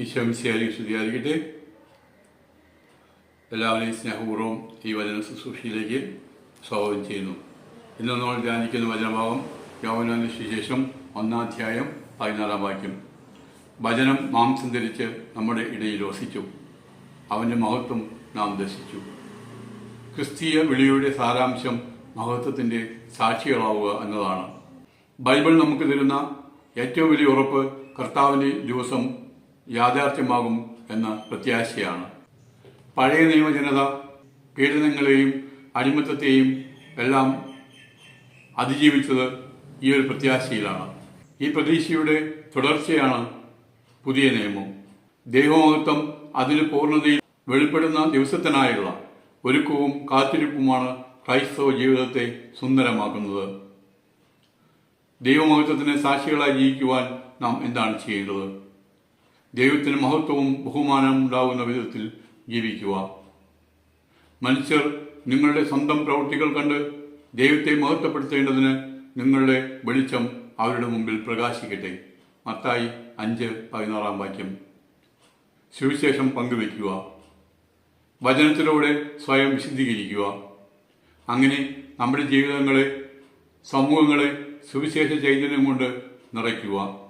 ഈശോമിശിയാരി സ്തുതിയായിരിക്കട്ടെ. എല്ലാവരെയും സ്നേഹപൂർവം ഈ വചന ശുശ്രൂഷയിലേക്ക് സ്വാഗതം ചെയ്യുന്നു. ഇന്ന് നമ്മൾ ധ്യാനിക്കുന്ന വചനഭാഗം യൗവനാന്റെ ഒന്നാം അധ്യായം പതിനാറാം വാക്യം. വചനം മാംസം ധരിച്ച് നമ്മുടെ ഇടയിൽ വസിച്ചു. അവന്റെ മഹത്വം നാം ദർശിച്ചു. ക്രിസ്തീയ വിളിയുടെ സാരാംശം മഹത്വത്തിന്റെ സാക്ഷികളാവുക എന്നതാണ്. ബൈബിൾ നമുക്ക് തരുന്ന ഏറ്റവും വലിയ ഉറപ്പ് കർത്താവിന്റെ ദിവസം യാഥാർത്ഥ്യമാകും എന്ന പ്രത്യാശയാണ്. പഴയ നിയമജനത പീഡനങ്ങളെയും അടിമത്തത്തെയും എല്ലാം അതിജീവിച്ചത് ഈ ഒരു പ്രത്യാശയിലാണ്. ഈ പ്രതീക്ഷയുടെ തുടർച്ചയാണ് പുതിയ നിയമം. ദൈവമഹത്വം അതിന് പൂർണതയിൽ വെളിപ്പെടുന്ന ദിവസത്തിനായുള്ള ഒരുക്കവും കാത്തിരിപ്പുമാണ് ക്രൈസ്തവ ജീവിതത്തെ സുന്ദരമാക്കുന്നത്. ദൈവമഹത്വത്തിന് സാക്ഷികളായി ജീവിക്കുവാൻ നാം എന്താണ് ചെയ്യേണ്ടത്? ദൈവത്തിന് മഹത്വവും ബഹുമാനവും ഉണ്ടാകുന്ന വിധത്തിൽ ജീവിക്കുക. മനുഷ്യർ നിങ്ങളുടെ സ്വന്തം പ്രവൃത്തികൾ കണ്ട് ദൈവത്തെ മഹത്വപ്പെടുത്തേണ്ടതിന് നിങ്ങളുടെ വെളിച്ചം അവരുടെ മുമ്പിൽ പ്രകാശിക്കട്ടെ. മത്തായി അഞ്ച് പതിനാറാം വാക്യം. സുവിശേഷം പങ്കുവയ്ക്കുക. വചനത്തിലൂടെ സ്വയം വിശദീകരിക്കുക അങ്ങനെ നമ്മുടെ ജീവിതങ്ങളെ സമൂഹങ്ങളെ സുവിശേഷ ചൈതന്യം കൊണ്ട് നിറയ്ക്കുക.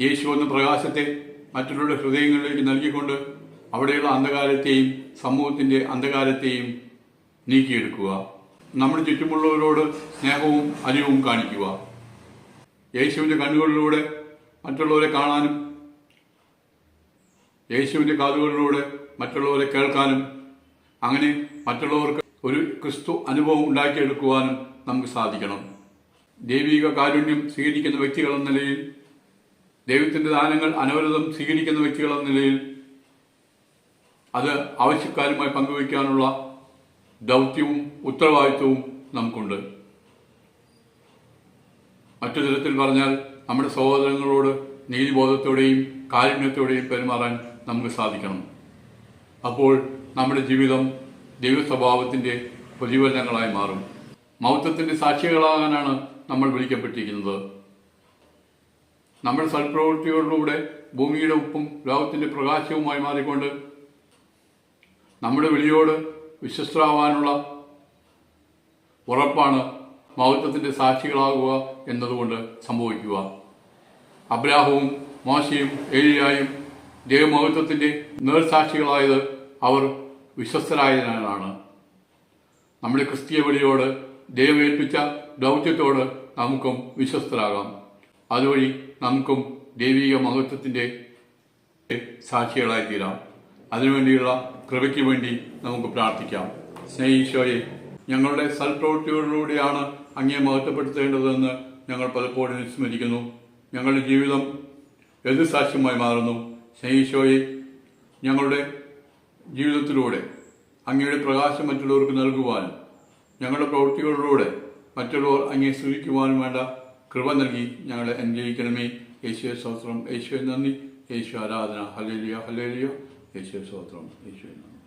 യേശു എന്ന പ്രകാശത്തെ മറ്റുള്ള ഹൃദയങ്ങളിലേക്ക് നൽകിക്കൊണ്ട് അവിടെയുള്ള അന്ധകാരത്തെയും സമൂഹത്തിന്റെ അന്ധകാരത്തെയും നീക്കിയെടുക്കുക. നമ്മുടെ ചുറ്റുമുള്ളവരോട് സ്നേഹവും അലിവും കാണിക്കുക. യേശുവിന്റെ കണ്ണുകളിലൂടെ മറ്റുള്ളവരെ കാണാനും യേശുവിന്റെ കാതുകളിലൂടെ മറ്റുള്ളവരെ കേൾക്കാനും അങ്ങനെ മറ്റുള്ളവർക്ക് ഒരു ക്രിസ്തു അനുഭവം ഉണ്ടാക്കിയെടുക്കുവാനും നമുക്ക് സാധിക്കണം. ദൈവിക കാരുണ്യം സ്വീകരിക്കുന്ന വ്യക്തികൾ എന്ന നിലയിൽ ദൈവത്തിന്റെ ദാനങ്ങൾ അനവരതം സ്വീകരിക്കുന്ന വ്യക്തികൾ എന്ന നിലയിൽ അത് ആവശ്യക്കാരുമായി പങ്കുവയ്ക്കാനുള്ള ദൗത്യവും ഉത്തരവാദിത്വവും നമുക്കുണ്ട്. മറ്റു തരത്തിൽ പറഞ്ഞാൽ നമ്മുടെ സഹോദരങ്ങളോട് നീതിബോധത്തോടെയും കാരുണ്യത്തോടെയും പെരുമാറാൻ നമുക്ക് സാധിക്കണം. അപ്പോൾ നമ്മുടെ ജീവിതം ദൈവസ്വഭാവത്തിന്റെ പ്രതിഫലനങ്ങളായി മാറും. മൗത്വത്തിന്റെ സാക്ഷികളാകാനാണ് നമ്മൾ വിളിക്കപ്പെട്ടിരിക്കുന്നത്. നമ്മുടെ സൽപ്രവൃത്തികളിലൂടെ ഭൂമിയുടെ ഉപ്പും ലോകത്തിന്റെ പ്രകാശവുമായി മാറിക്കൊണ്ട് നമ്മുടെ വിളിയോട് വിശ്വസ്തരാവാനുള്ള ഉറപ്പാണ് മഹത്വത്തിന്റെ സാക്ഷികളാകുക എന്നതുകൊണ്ട് സംഭവിക്കുക. അബ്രാഹവും മോശയും ഏലിയായും ദൈവമഹത്വത്തിന്റെ നേർസാക്ഷികളായത് അവർ വിശ്വസ്തരായതിനാലാണ്. നമ്മുടെ ക്രിസ്തീയ വിളിയോട് ദൈവമേൽപ്പിച്ച ദൗത്യത്തോട് നമുക്കും വിശ്വസ്തരാകാം. അതുവഴി നമുക്കും ദൈവിക മഹത്വത്തിന്റെ സാക്ഷികളായി തീരാം അതിനുവേണ്ടിയുള്ള കൃപയ്ക്ക് വേണ്ടി നമുക്ക് പ്രാർത്ഥിക്കാം. സ്നേഹിശോയെ ഞങ്ങളുടെ സൽപ്രവൃത്തികളിലൂടെയാണ് അങ്ങേ മഹത്വപ്പെടുത്തേണ്ടതെന്ന് ഞങ്ങൾ പലപ്പോഴും വിസ്മരിക്കുന്നു. ഞങ്ങളുടെ ജീവിതം എന്ത് സാക്ഷ്യമായി മാറുന്നു. സ്നേഹിശോയെ ഞങ്ങളുടെ ജീവിതത്തിലൂടെ അങ്ങയുടെ പ്രകാശം മറ്റുള്ളവർക്ക് നൽകുവാനും ഞങ്ങളുടെ പ്രവൃത്തികളിലൂടെ മറ്റുള്ളവർ അങ്ങേ സ്തുതിക്കുവാനും വേണ്ട കൃപ നൽകി ഞങ്ങളെ അനുഗ്രഹിക്കണമേ. യേശുവെ സ്തോത്രം. യേശുവെ നന്ദി. യേശു ആരാധന. ഹലേലിയ ഹലേലിയ യേശുവെ സ്തോത്രം. യേശുവെ നന്ദി.